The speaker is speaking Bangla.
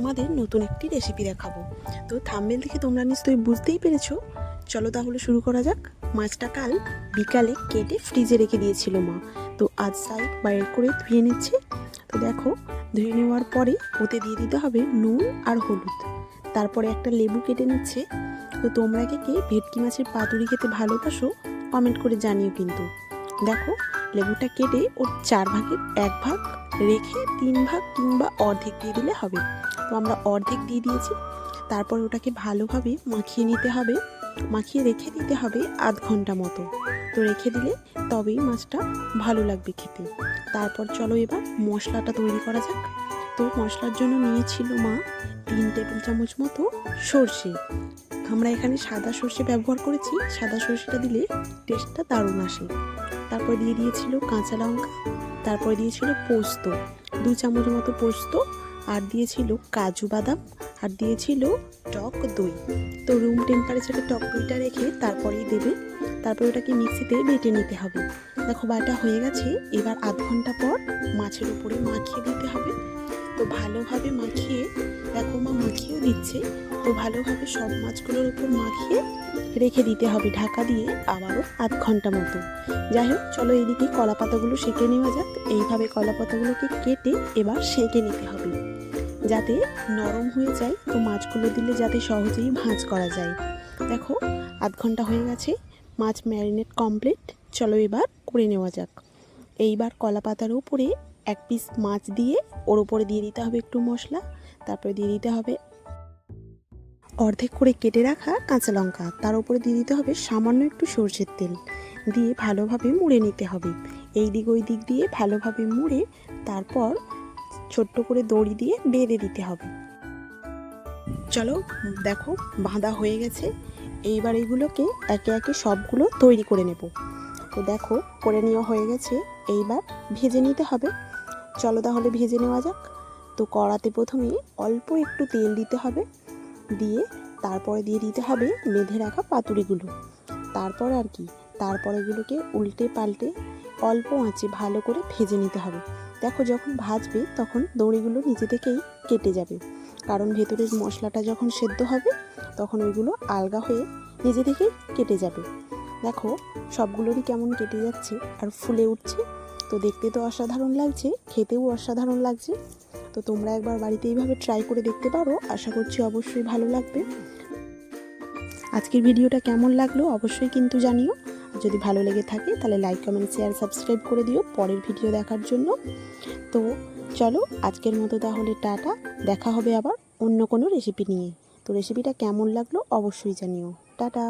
তোমাদের নতুন একটি রেসিপি দেখাবো। তো থাম্বেল দেখে তোমরা নিশ্চয়ই বুঝতেই পেরেছ। চলো তাহলে শুরু করা যাক। মাছটা কাল বিকালে কেটে ফ্রিজে রেখে দিয়েছিল মা। তো আজ সাইড বাইর করে ধুয়ে নিচ্ছে। তো দেখো, ধুয়ে নেওয়ার পরে ওতে দিয়ে দিতে হবে নুন আর হলুদ। তারপরে একটা লেবু কেটে নিচ্ছে। তো তোমরা কে কে ভেটকি মাছের পাতুরি খেতে ভালোবাসো কমেন্ট করে জানিও কিন্তু। দেখো, লেবুটা কেটে ওর চার ভাগের এক ভাগ রেখে তিন ভাগ কিংবা অর্ধেক দিয়ে দিলে হবে। তো আমরা অর্ধেক দিয়ে দিয়েছি। তারপর ওটাকে ভালোভাবে মাখিয়ে নিতে হবে। মাখিয়ে রেখে দিতে হবে আধ ঘণ্টা মতো। তো রেখে দিলে তবেই মাছটা ভালো লাগবে খেতে। তারপর চলো এবার মশলাটা তৈরি করা যাক। তো মশলার জন্য নিয়েছিল মা, তিন টেবিল চামচ মতো সর্ষে। আমরা এখানে সাদা সর্ষে ব্যবহার করেছি, সাদা সর্ষেটা দিলে টেস্টটা দারুণ আসে। তারপর দিয়ে দিয়েছিল কাঁচা লঙ্কা, তারপর দিয়েছিল পোস্ত, দু চামচ মতো পোস্ত, আর দিয়েছিল কাজু বাদাম, আর দিয়েছিল টক দই। তো রুম টেম্পারেচারে টক দইটা রেখে তারপরেই দেবে, তারপর ওটাকে মিক্সিতে বেটে নিতে হবে। দেখো বাটা হয়ে গেছে, এবার আধ ঘণ্টা পর মাছের উপরে মাখিয়ে দিতে হবে। তো ভালোভাবে মাখিয়ে, দেখো মা মাখিয়েও দিচ্ছে, তো ভালোভাবে সব মাছগুলোর উপর মাখিয়ে রেখে দিতে হবে ঢাকা দিয়ে আবারও আধ ঘণ্টা মতো। যাই হোক, চলো এদিকে কলা পাতাগুলো সেঁকে নেওয়া যাক। এইভাবে কলা পাতাগুলোকে কেটে এবার সেঁকে নিতে হবে। যাতে নরম হয়ে যায়, তো মাছগুলো দিলে যাতে সহজেই ভাঁজ করা যায়। দেখো, আধ ঘণ্টা হয়ে গেছে, মাছ ম্যারিনেট কমপ্লিট। চলো এবার করে নেওয়া যাক। এইবার কলা পাতার উপরে এক পিস মাছ দিয়ে ওর উপরে দিয়ে দিতে হবে একটু মশলা, তারপরে দিয়ে দিতে হবে অর্ধেক করে কেটে রাখা কাঁচা লঙ্কা, তার উপরে দিয়ে দিতে হবে সামান্য একটু সর্ষের তেল, দিয়ে ভালোভাবে মুড়ে নিতে হবে। এই দিক ওই দিক দিয়ে ভালোভাবে মুড়ে তারপর ছোট্ট করে দড়ি দিয়ে বেঁধে দিতে হবে। চলো দেখো, বাঁধা হয়ে গেছে। এইবার এইগুলোকে একে একে সবগুলো তৈরি করে নেব। তো দেখো, করে নেওয়া হয়ে গেছে। এইবার ভেজে নিতে হবে। চলো তাহলে ভেজে নেওয়া যাক। তো কড়াতে প্রথমে অল্প একটু তেল দিতে হবে। দিয়ে তারপরে দিয়ে দিতে হবে বেঁধে রাখা পাতুরিগুলো। তারপর আর কি তারপর এগুলোকে উল্টে পাল্টে অল্প আঁচে ভালো করে ভেজে নিতে হবে। দেখো যখন ভাজবে তখন দড়িগুলো নিজে থেকেই কেটে যাবে। কারণ ভেতরের মশলাটা যখন সেদ্ধ হবে তখন ওইগুলো আলগা হয়ে নিজে থেকেই কেটে যাবে। দেখো, সবগুলোরই কেমন কেটে যাচ্ছে আর ফুলে উঠছে। তো দেখতে তো অসাধারণ লাগছে, খেতেও অসাধারণ লাগছে। তো তোমরা একবার বাড়িতে এইভাবে ট্রাই করে দেখতে পারো, আশা করছি অবশ্যই ভালো লাগবে। আজকের ভিডিওটা কেমন লাগল অবশ্যই কিন্তু জানিও। যদি ভালো লেগে থাকে তাহলে লাইক কমেন্ট শেয়ার সাবস্ক্রাইব করে দিও পরের ভিডিও দেখার জন্য। তো চলো, আজকের মতো তাহলে টাটা, দেখা হবে আবার অন্য কোনো রেসিপি নিয়ে। তো রেসিপিটা কেমন লাগল অবশ্যই জানিও। টাটা!